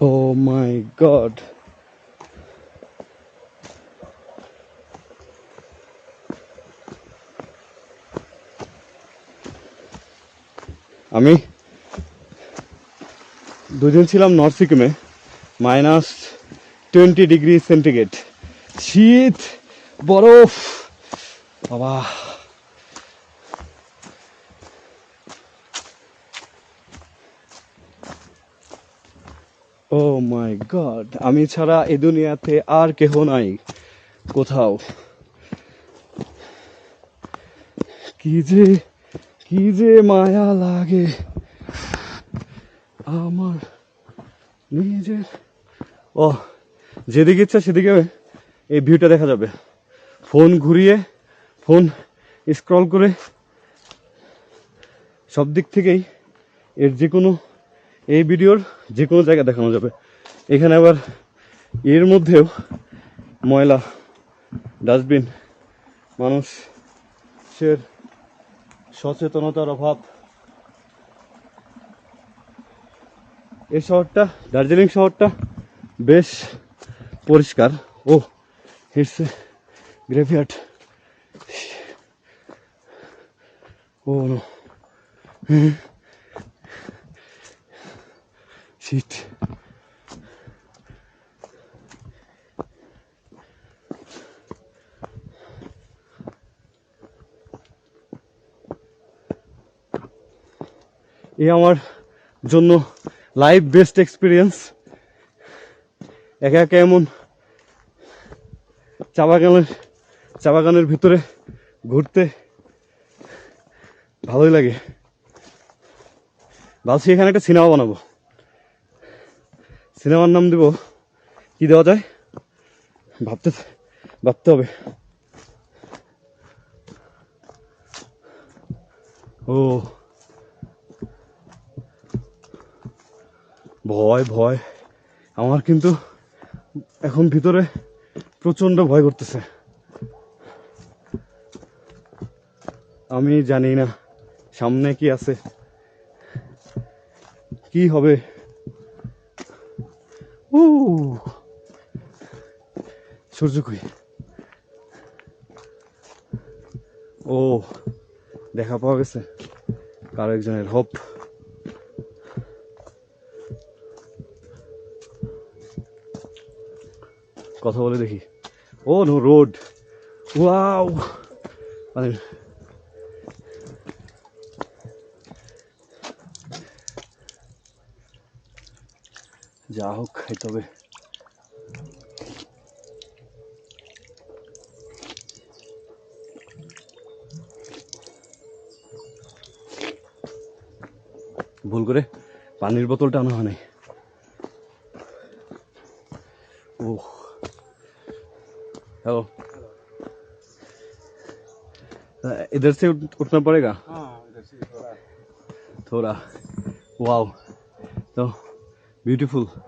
ও মাই god আমি দুদিন ছিলাম নর্থ সিকিমে মাইনাস টোয়েন্টি ডিগ্রি সেন্টিগ্রেড শীত, বরফ। বাবা। ও মাই গড, আমি ছাড়া এ দুনিয়াতে আর কেহ নাই, কোথাও। কি যে কি যে মায়া লাগে আমার নিজের। ও যেদিকে ইচ্ছা সেদিকে এই ভিউটা দেখা যাবে। ফোন ঘুরিয়ে, ফোন স্ক্রল করে সব দিক থেকেই এর যে কোনো এই ভিডিওর যে কোনো জায়গায় দেখানো যাবে। এখানে আবার এর মধ্যেও ময়লা ডাস্টবিন মানুষের সচেতনতার অভাব। এই শহরটা, দার্জিলিং শহরটা বেশ পরিষ্কার। ও হিটস গ্রেভিয়ার্ড ও। শীত এ আমার জন্য লাইফ বেস্ট এক্সপিরিয়েন্স একা একা এমন চা বাগানের চা বাগানের ভিতরে ঘুরতে ভালোই লাগে। ভাবছি এখানে একটা সিনেমা বানাবো। সিনেমার নাম দেব। কি দেওয়া যায়? ভাবতে ভাবতে হবে। ও। ভয় ভয়। আমার কিন্তু এখন ভিতরে প্রচণ্ড ভয় করতেছে। আমি জানি না সামনে কি আছে। কি হবে? উ সূর্য কই ও, দেখা পাওয়া গেছে। কারও একজনের হোপ। কথা বলে দেখি। Oh, no, road. ওয়াও। মানে যা হোক খাইতে হবে ভুল করে পানির বোতলটা আনা হয় নাই ओह हेलो इधर से उठ, उठना पड़ेगा हाँ इधर से थोड़ा थोड़ा वाओ तो beautiful.